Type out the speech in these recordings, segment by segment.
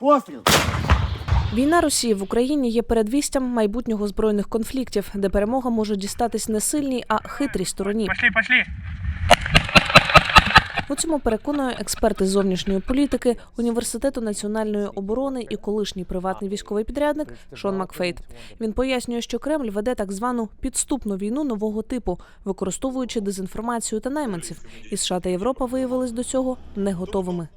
Постріл! Війна Росії в Україні є передвістям майбутнього збройних конфліктів, де перемога може дістатись не сильній, а хитрій стороні. Пошли, пошли. У цьому переконує експерт із зовнішньої політики університету національної оборони і колишній приватний військовий підрядник Шон Макфейт. Він пояснює, що Кремль веде так звану підступну війну нового типу, використовуючи дезінформацію та найманців. І США та Європа виявились до цього не готовими.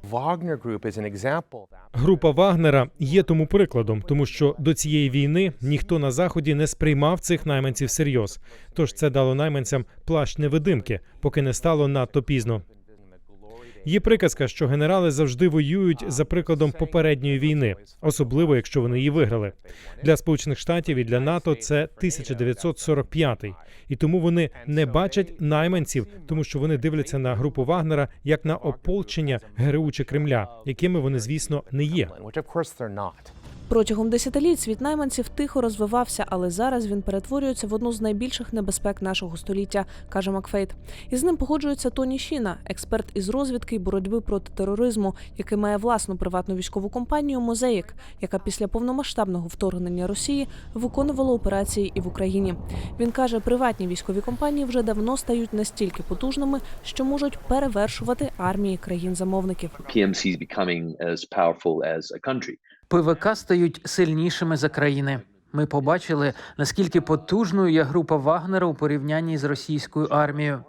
Група Вагнера є тому прикладом, тому що до цієї війни ніхто на заході не сприймав цих найманців всерйоз. Тож це дало найманцям плащ невидимки, поки не стало надто пізно. Є приказка, що генерали завжди воюють за прикладом попередньої війни, особливо якщо вони її виграли. Для Сполучених Штатів і для НАТО це 1945 і тому вони не бачать найманців, тому що вони дивляться на групу Вагнера як на ополчення ГРУ чи Кремля, якими вони, звісно, не є. Протягом десятиліть світ найманців тихо розвивався, але зараз він перетворюється в одну з найбільших небезпек нашого століття, каже Макфейт. І з ним погоджується Тоні Шіна, експерт із розвідки і боротьби проти тероризму, який має власну приватну військову компанію Мозаїк, яка після повномасштабного вторгнення Росії виконувала операції і в Україні. Він каже, приватні військові компанії вже давно стають настільки потужними, що можуть перевершувати армії країн-замовників. PMC is becoming as powerful as a country. ПВК стають сильнішими за країни. Ми побачили, наскільки потужною є група Вагнера у порівнянні з російською армією,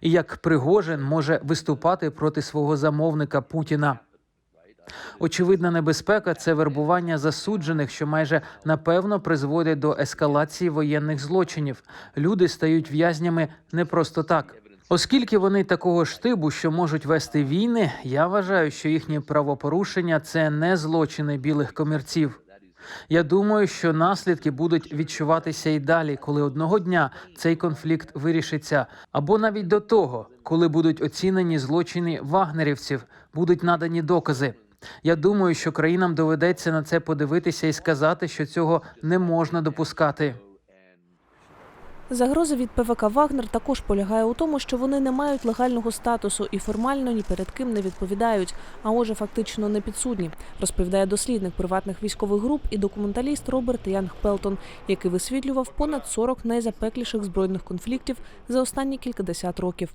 і як Пригожин може виступати проти свого замовника Путіна. Очевидна небезпека це вербування засуджених, що майже напевно призводить до ескалації воєнних злочинів. Люди стають в'язнями не просто так. Оскільки вони такого штибу, що можуть вести війни, я вважаю, що їхні правопорушення це не злочини білих комірців. Я думаю, що наслідки будуть відчуватися і далі, коли одного дня цей конфлікт вирішиться, або навіть до того, коли будуть оцінені злочини вагнерівців, будуть надані докази. Я думаю, що країнам доведеться на це подивитися і сказати, що цього не можна допускати. Загроза від ПВК Вагнер також полягає у тому, що вони не мають легального статусу і формально ні перед ким не відповідають, а отже, фактично не підсудні, розповідає дослідник приватних військових груп і документаліст Роберт Янг Пелтон, який висвітлював понад 40 найзапекліших збройних конфліктів за останні кількадесят років.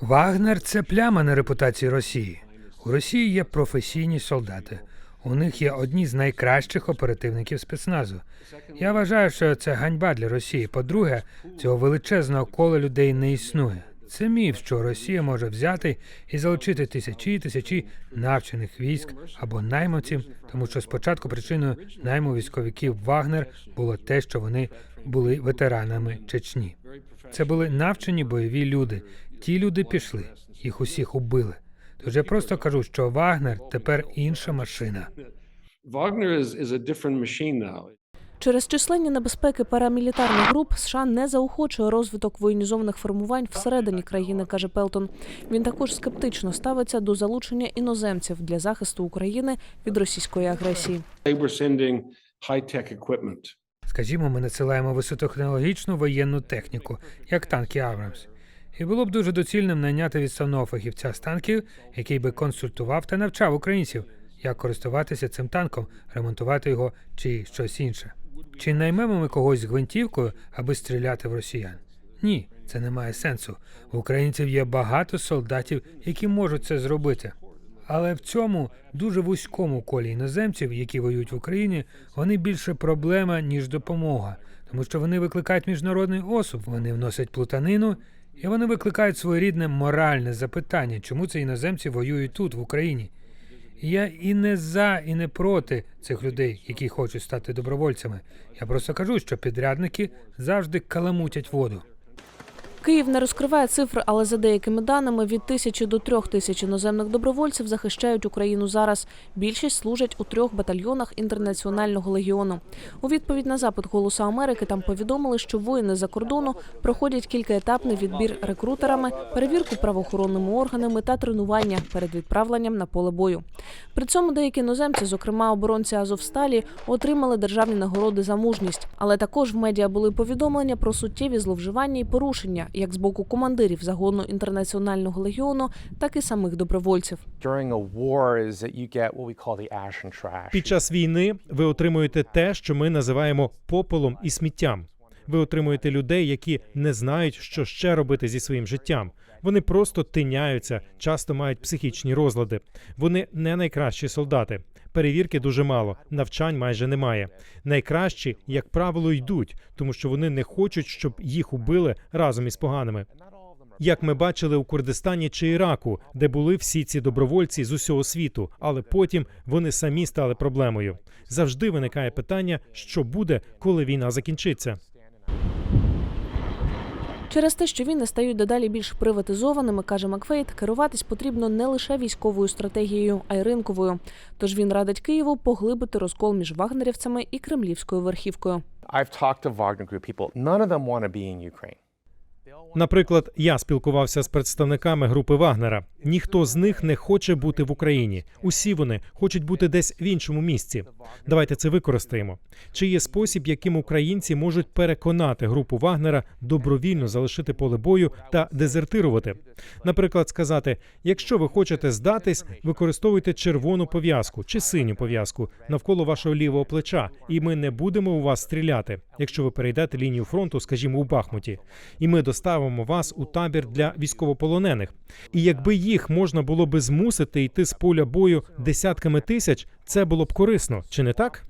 Вагнер це пляма на репутації Росії. У Росії є професійні солдати. У них є одні з найкращих оперативників спецназу. Я вважаю, що це ганьба для Росії. По-друге, цього величезного кола людей не існує. Це міф, що Росія може взяти і залучити тисячі і тисячі навчених військ або найманців, тому що спочатку причиною найму військовиків Вагнер було те, що вони були ветеранами Чечні. Це були навчені бойові люди. Ті люди пішли, їх усіх убили. Тож я просто кажу, що Вагнер тепер інша машина. Через численні небезпеки парамілітарних груп США не заохочує розвиток воєнізованих формувань всередині країни, каже Пелтон. Він також скептично ставиться до залучення іноземців для захисту України від російської агресії. Скажімо, ми надсилаємо високотехнологічну воєнну техніку, як танки Абрамс. І було б дуже доцільним найняти відставного фахівця з танків, який би консультував та навчав українців, як користуватися цим танком, ремонтувати його чи щось інше. Чи наймемо ми когось з гвинтівкою, аби стріляти в росіян? Ні, це не має сенсу. У українців є багато солдатів, які можуть це зробити. Але в цьому дуже вузькому колі іноземців, які воюють в Україні, вони більше проблема, ніж допомога, тому що вони викликають міжнародний осуд, вони вносять плутанину, і вони викликають своєрідне моральне запитання, чому це іноземці воюють тут, в Україні. Я і не за, і не проти цих людей, які хочуть стати добровольцями. Я просто кажу, що підрядники завжди каламутять воду. Київ не розкриває цифри, але за деякими даними від тисячі до трьох тисяч іноземних добровольців захищають Україну зараз. Більшість служать у трьох батальйонах інтернаціонального легіону. У відповідь на запит Голосу Америки там повідомили, що воїни за кордону проходять кількаетапний відбір рекрутерами, перевірку правоохоронними органами та тренування перед відправленням на поле бою. При цьому деякі іноземці, зокрема оборонці Азовсталі, отримали державні нагороди за мужність. Але також в медіа були повідомлення про суттєві зловживання і порушення, як з боку командирів загону інтернаціонального легіону, так і самих добровольців. Під час війни ви отримуєте те, що ми називаємо попелом і сміттям. Ви отримуєте людей, які не знають, що ще робити зі своїм життям. Вони просто тиняються, часто мають психічні розлади. Вони не найкращі солдати. Перевірки дуже мало, навчань майже немає. Найкращі, як правило, йдуть, тому що вони не хочуть, щоб їх убили разом із поганими. Як ми бачили у Курдистані чи Іраку, де були всі ці добровольці з усього світу, але потім вони самі стали проблемою. Завжди виникає питання, що буде, коли війна закінчиться. Через те, що війни стають дедалі більш приватизованими, каже Макфейт, керуватись потрібно не лише військовою стратегією, а й ринковою. Тож він радить Києву поглибити розкол між вагнерівцями і кремлівською верхівкою. I've talked to Wagner Group people. None of them want to be in Ukraine. Наприклад, я спілкувався з представниками групи Вагнера. Ніхто з них не хоче бути в Україні. Усі вони хочуть бути десь в іншому місці. Давайте це використаємо. Чи є спосіб, яким українці можуть переконати групу Вагнера добровільно залишити поле бою та дезертирувати? Наприклад, сказати: якщо ви хочете здатись, використовуйте червону пов'язку чи синю пов'язку навколо вашого лівого плеча, і ми не будемо у вас стріляти, якщо ви перейдете лінію фронту, скажімо, у Бахмуті, і ми доставимо вас у табір для військовополонених. І якби їх можна було би змусити йти з поля бою десятками тисяч, це було б корисно, чи не так?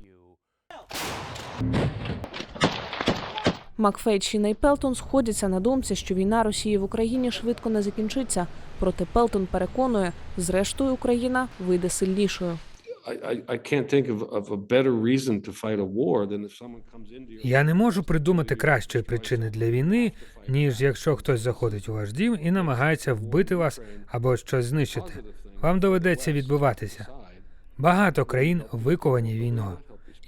Макфейт, Шіна і Пелтон сходяться на думці, що війна Росії в Україні швидко не закінчиться. Проте Пелтон переконує, зрештою Україна вийде сильнішою. I, I, I can't think of, of a better reason to fight a war than if someone comes into your Я не можу придумати кращої причини для війни, ніж якщо хтось заходить у ваш дім і намагається вбити вас або щось знищити. Вам доведеться відбиватися. Багато країн виковані війною.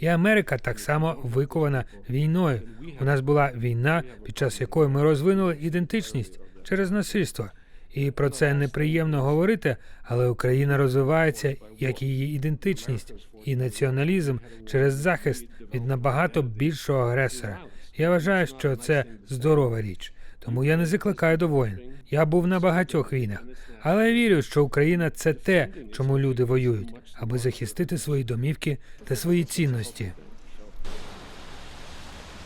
І Америка так само викована війною. У нас була війна, під час якої ми розвинули ідентичність через насильство. І про це неприємно говорити, але Україна розвивається як її ідентичність і націоналізм через захист від набагато більшого агресора. Я вважаю, що це здорова річ. Тому я не закликаю до воїн. Я був на багатьох війнах, але я вірю, що Україна це те, чому люди воюють, аби захистити свої домівки та свої цінності.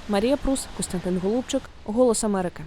Марія Прус, Костянтин Голубчик, Голос Америки.